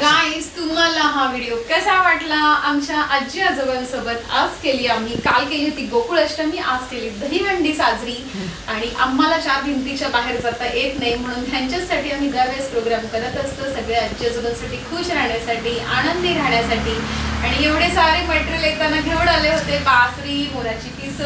Guys तुम्हाला हा video कसा वाटला? आमच्या आजी आजोबांसोबत आज केली आम्ही काल केली होती गोकुळ अष्टमी आज केली दहीहंडी साजरी. आणि आम्हाला चार भिंतीच्या बाहेर जाता येत नाही म्हणून त्यांच्यासाठी आम्ही दरवेळेस प्रोग्राम करत असतो. सगळ्या आजी आजोबांसाठी खुश राहण्यासाठी आनंदी राहण्यासाठी. आणि एवढे सारे मटेरियल येताना घेऊन आले होते बासरी मोराची पिस.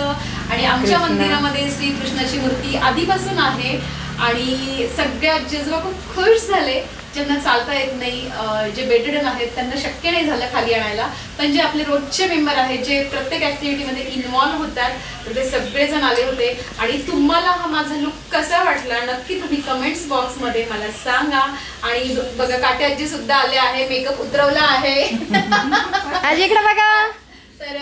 आणि आमच्या. मंदिरामध्ये श्रीकृष्णाची मूर्ती आधीपासून आहे. आणि सगळे आजी आजोबा खूप खुश झाले. ज्यांना चालता येत नाही जे बेडरिडन आहेत त्यांना शक्य नाही झालं खाली आणायला. पण जे आपले रोजचे मेंबर आहेत जे प्रत्येक ऍक्टिव्हिटीमध्ये इन्व्हॉल्व्ह होतात तर ते सगळेजण आले होते. आणि तुम्हाला हा माझा लुक कसा वाटला? नक्की तुम्ही कमेंट्स बॉक्समध्ये मला सांगा. आणि बघा काटे आजी सुद्धा आले आहे मेकअप उतरवला आहे. इकडे बघा. तर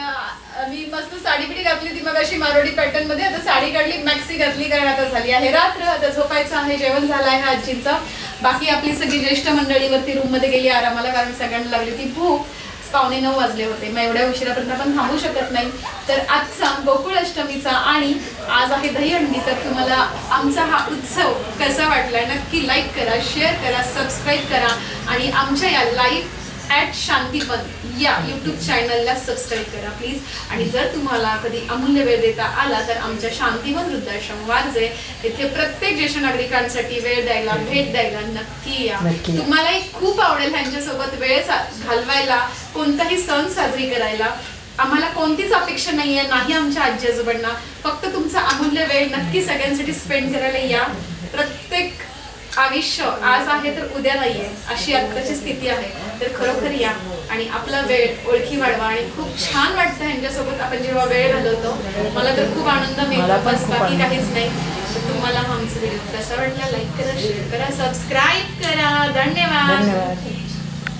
मी मस्त साडी बिडी घातली होती मग अशी मारोडी पॅटर्नमध्ये. आता साडी काढली मॅक्सी घातली कारण आता झाली आहे रात्र. आता झोपायचं आहे जेवण झालं आहे आजीचं. बाकी आपली सगळी ज्येष्ठ मंडळीवरती रूममध्ये गेली आरामाला कारण सगळ्यांना लागली की भूक. पावणे नऊ वाजले होते. मग एवढ्या उशिरापर्यंत आपण थांबू शकत नाही. तर आजचा गोकुळ अष्टमीचा आणि आज आहे दहीहंडी तर तुम्हाला आमचा हा उत्सव कसा वाटला नक्की लाईक करा शेअर करा सबस्क्राईब करा. आणि आमच्या या लाईव्ह ॲट शांतीपन या यूट्यूब चॅनलला सबस्क्राईब करा प्लीज आणि जर तुम्हाला कधी अमूल्य वेळ देता आला तर आमच्या शांतीवन वृद्धाश्रम वारजे येथे प्रत्येक ज्येष्ठ नागरिकांसाठी वेळ द्यायला भेट द्यायला नक्की या. तुम्हालाही खूप आवडेल त्यांच्यासोबत वेळ घालवायला कोणताही सण साजरी करायला. आम्हाला कोणतीच अपेक्षा नाहीये नाही आमच्या आजी आजोबांना फक्त तुमचा अमूल्य वेळ नक्की सगळ्यांसाठी स्पेंड करायला या. प्रत्येक आयुष्य आज आहे तर उद्या नाहीये. अशी आत्ताची स्थिती आहे. तर खरोखर या. आणि आपला वेळ ओळखी वाढवा. आणि खूप छान वाटतं ह्यांच्यासोबत आपण जेव्हा वेळ घालवतो. मला तर खूप आनंद मिळतो. बस बाकी. काहीच नाही. तर तुम्हाला हा आमचा व्हिडिओ कसा वाटला? लाईक करा शेअर करा सबस्क्राईब करा. धन्यवाद.